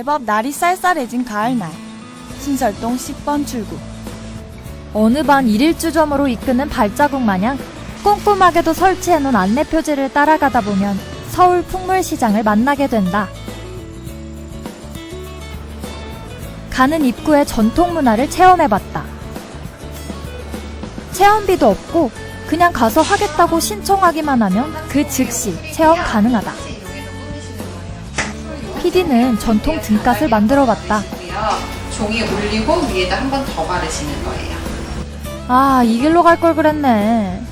제법 날이 쌀쌀해진 가을날. 신설동 10번 출구. 어느 반 일일주점으로 이끄는 발자국 마냥 꼼꼼하게도 설치해놓은 안내 표지를 따라가다 보면 서울 풍물시장을 만나게 된다. 가는 입구의 전통 문화를 체험해봤다. 체험비도 없고 그냥 가서 하겠다고 신청하기만 하면 그 즉시 체험 가능하다. PD는 전통 등갓을 만들어봤다. 종이 올리고 위에다 한 번 더 바르시는 거예요. 아, 이 길로 갈 걸 그랬네.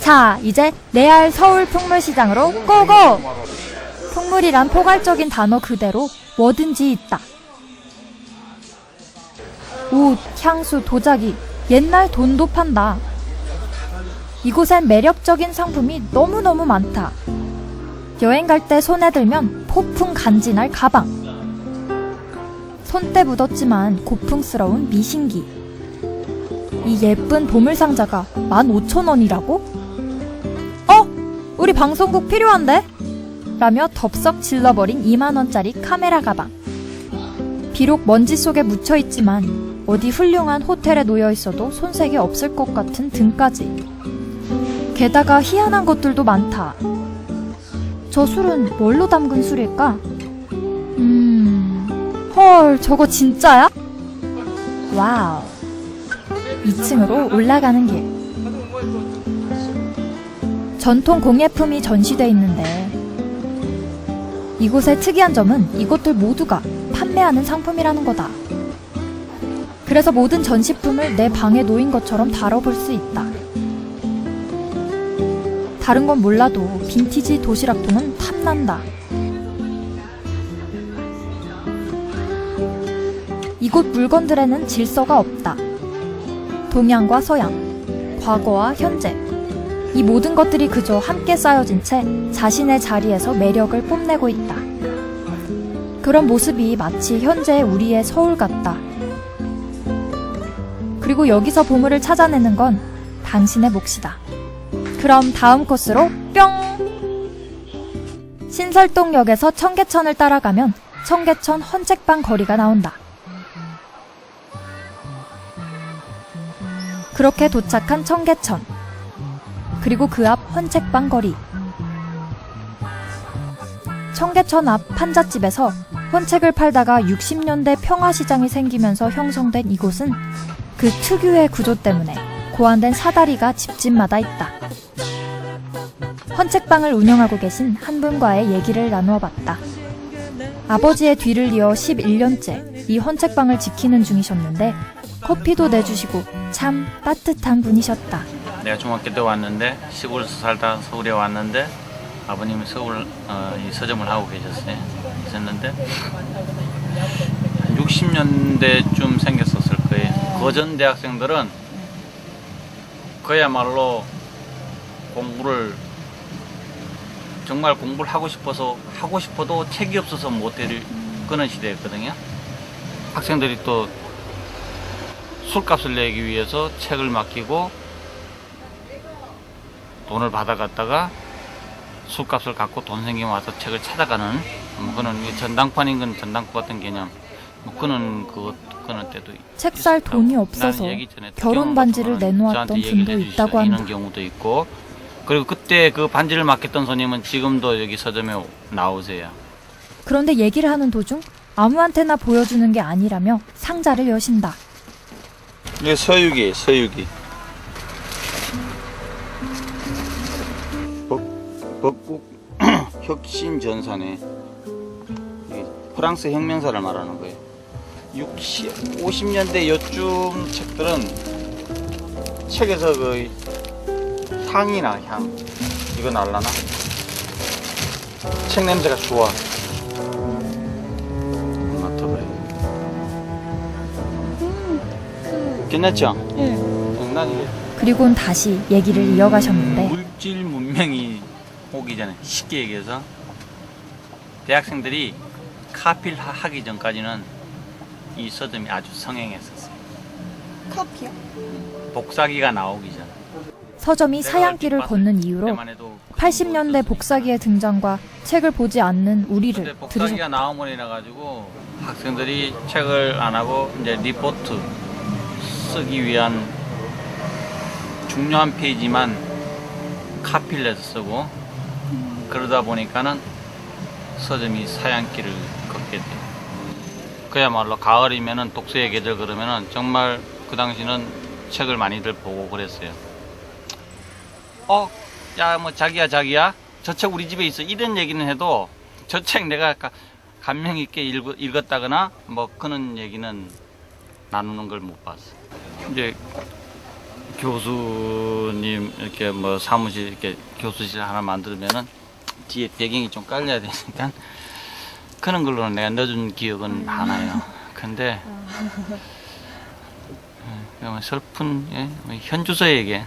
자, 이제 레알 서울 풍물시장으로 고고! 풍물이란 포괄적인 단어 그대로 뭐든지 있다. 옷, 향수, 도자기, 옛날 돈도 판다. 이곳엔 매력적인 상품이 너무너무 많다. 여행 갈 때 손에 들면 폭풍 간지날 가방. 손때 묻었지만 고풍스러운 미신기. 이 예쁜 보물상자가 15,000원이라고? 어? 우리 방송국 필요한데? 라며 덥석 질러버린 2만원짜리 카메라 가방. 비록 먼지 속에 묻혀있지만 어디 훌륭한 호텔에 놓여 있어도 손색이 없을 것 같은 등까지. 게다가 희한한 것들도 많다. 저 술은 뭘로 담근 술일까? 음... 헐, 저거 진짜야? 와우. 2층으로 올라가는 길. 전통 공예품이 전시돼 있는데 이곳의 특이한 점은 이것들 모두가 판매하는 상품이라는 거다. 그래서 모든 전시품을 내 방에 놓인 것처럼 다뤄볼 수 있다. 다른 건 몰라도 빈티지 도시락통은 탐난다. 이곳 물건들에는 질서가 없다. 동양과 서양, 과거와 현재. 이 모든 것들이 그저 함께 쌓여진 채 자신의 자리에서 매력을 뽐내고 있다. 그런 모습이 마치 현재의 우리의 서울 같다. 그리고 여기서 보물을 찾아내는 건 당신의 몫이다. 그럼 다음 코스로 뿅! 신설동역에서 청계천을 따라가면 청계천 헌책방 거리가 나온다. 그렇게 도착한 청계천. 그리고 그 앞 헌책방 거리. 청계천 앞 판잣집에서 헌책을 팔다가 60년대 평화시장이 생기면서 형성된 이곳은 그 특유의 구조 때문에 고안된 사다리가 집집마다 있다. 헌책방을 운영하고 계신 한 분과의 얘기를 나누어 봤다. 아버지의 뒤를 이어 11년째 이 헌책방을 지키는 중이셨는데 커피도 내주시고 참 따뜻한 분이셨다. 내가 중학교 때 왔는데 시골에서 살다 서울에 왔는데 아버님이 서울 어, 이 서점을 하고 계셨어요. 있었는데 한 60년대쯤 생겼었을 거예요. 거전 대학생들은 그야말로 공부를 정말 공부를 하고 싶어서 하고 싶어도 책이 없어서 못 되는 그런 시대였거든요. 학생들이 또 술값을 내기 위해서 책을 맡기고 돈을 받아갔다가 술값을 갖고 돈 생기면 와서 책을 찾아가는 뭐 그런 이 전당판인 건 전당포 같은 개념 뭐 그런 그 그런 때도 책살 있었다고. 돈이 없어서 결혼 반지를 내놓았던 분도. 있다고 한다. 이런 경우도 있고 그리고 그때 그 반지를 맡겼던 손님은 지금도 여기 서점에 나오세요. 그런데 얘기를 하는 도중 아무한테나 보여주는 게 아니라며 상자를 여신다. 이게 서유기, 서유기. 벚, 벚국 혁신 전산에 프랑스 혁명사를 말하는 거예요. 60, 50년대 요쯤 책들은 책에서 그 향이나 향 이거 날라나? 책 냄새가 좋아. 맡아봐요. 괜찮죠? 예. 응, 난 이게 그리고는 다시 얘기를 이어가셨는데 물질 문명이 오기 전에 쉽게 얘기해서 대학생들이 카피를 하- 하기 전까지는 이 서점이 아주 성행했었어요. 커피요? 복사기가 나오기 전. 서점이 사양길을 걷는 이유로 그때만 해도 그런 80년대 거였었으니까. 복사기의 등장과 책을 보지 않는 우리를 복사기가 들으셨다. 나옴으로 인해 가지고 학생들이 책을 안 하고 이제 리포트 쓰기 위한 중요한 페이지만 카피를 해서 쓰고 그러다 보니까는 서점이 사양길을 걷게 돼요. 그야말로 가을이면은 독서의 계절 그러면은 정말 그 당시는 책을 많이들 보고 그랬어요. 어, 야, 뭐 자기야, 자기야, 저 책 우리 집에 있어. 이런 얘기는 해도 저 책 내가 가- 감명 있게 읽, 읽었다거나 뭐 그런 얘기는 나누는 걸 못 봤어. 이제 교수님 이렇게 뭐 사무실 이렇게 교수실 하나 만들면은 뒤에 배경이 좀 깔려야 되니까 그런 걸로는 내가 넣어준 기억은 많아요. 근데 어, 슬픈 예? 현주소에게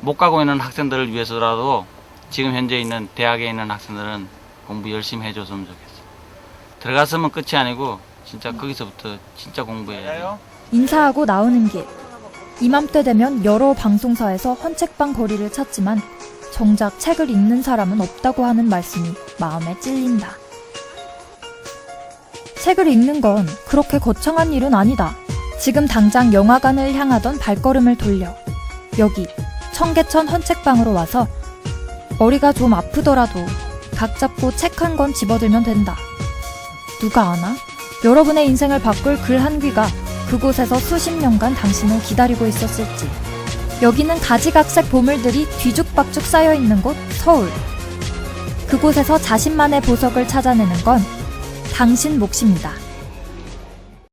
못 가고 있는 학생들을 위해서라도 지금 현재 있는 대학에 있는 학생들은 공부 열심히 해줬으면 좋겠어. 들어갔으면 끝이 아니고 진짜 거기서부터 진짜 공부해야 돼. 인사하고 나오는 길. 이맘때 되면 여러 방송사에서 헌책방 거리를 찾지만 정작 책을 읽는 사람은 없다고 하는 말씀이 마음에 찔린다. 책을 읽는 건 그렇게 거창한 일은 아니다. 지금 당장 영화관을 향하던 발걸음을 돌려 여기 청계천 헌책방으로 와서 머리가 좀 아프더라도 각 잡고 책 한 권 집어들면 된다. 누가 아나? 여러분의 인생을 바꿀 글 한 귀가 그곳에서 수십 년간 당신을 기다리고 있었을지. 여기는 가지각색 보물들이 뒤죽박죽 쌓여 있는 곳 서울. 그곳에서 자신만의 보석을 찾아내는 건 당신 몫입니다.